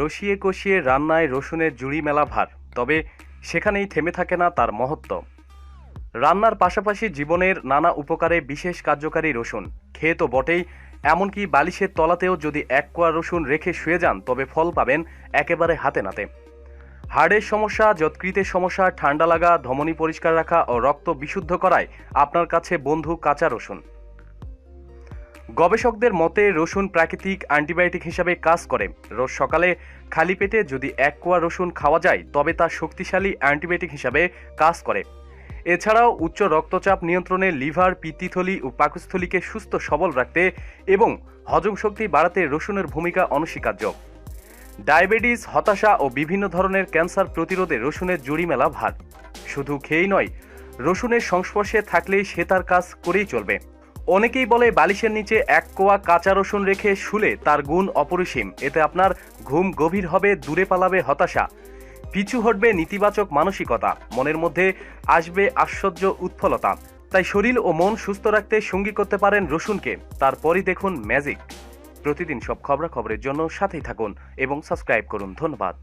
কষিয়ে কষিয়ে রান্নায় রসুনের জুড়ি মেলা ভার, তবে সেখানেই থেমে থাকে না তার মহত্ব। রান্নার পাশাপাশি জীবনের নানা উপকারে বিশেষ কার্যকারী রসুন, খেয়ে তো বটেই, এমনকি বালিশের তলাতেও যদি এক কোয়া রসুন রেখে শুয়ে যান, তবে ফল পাবেন একেবারে হাতে নাতে। হাড়ের সমস্যা, যৎকৃতের সমস্যা, ঠান্ডা লাগা, ধমনী পরিষ্কার রাখা ও রক্ত বিশুদ্ধ করায় আপনার কাছে বন্ধু কাঁচা রসুন। গবেষকদের মতে, রসুন প্রাকৃতিক অ্যান্টিবায়োটিক হিসাবে কাজ করে। রোজ সকালে খালি পেটে যদি এক কোয়া রসুন খাওয়া যায়, তবে তা শক্তিশালী অ্যান্টিবায়োটিক হিসাবে কাজ করে। এছাড়াও উচ্চ রক্তচাপ নিয়ন্ত্রণে লিভার, পিত্তিথলি ও পাকস্থলীকে সুস্থ, সবল রাখতে এবং হজম শক্তি বাড়াতে রসুনের ভূমিকা অনস্বীকার্য। ডায়াবেটিস, হতাশা ও বিভিন্ন ধরনের ক্যান্সার প্রতিরোধে রসুনের জুড়ি মেলা ভার। শুধু খেয়েই নয়, রসুনের সংস্পর্শে থাকলেই সে তার কাজ করেই চলবে। অনেকেই বলে বালিশের নিচে এক কোয়া কাঁচা রসুন রেখে শুলে তার গুণ অপরিসীম। এতে আপনার ঘুম গভীর হবে, দূরে পালাবে হতাশা। পিছু হটবে নেতিবাচক মানসিকতা। মনের মধ্যে আসবে আশ্চর্য উৎফলতা তাই শরীর ও মন সুস্থ রাখতে সঙ্গী করতে পারেন রসুনকে। তারপরই দেখুন ম্যাজিক। প্রতিদিন সব খবরাখবরের জন্য সাথেই থাকুন এবং সাবস্ক্রাইব করুন। ধন্যবাদ।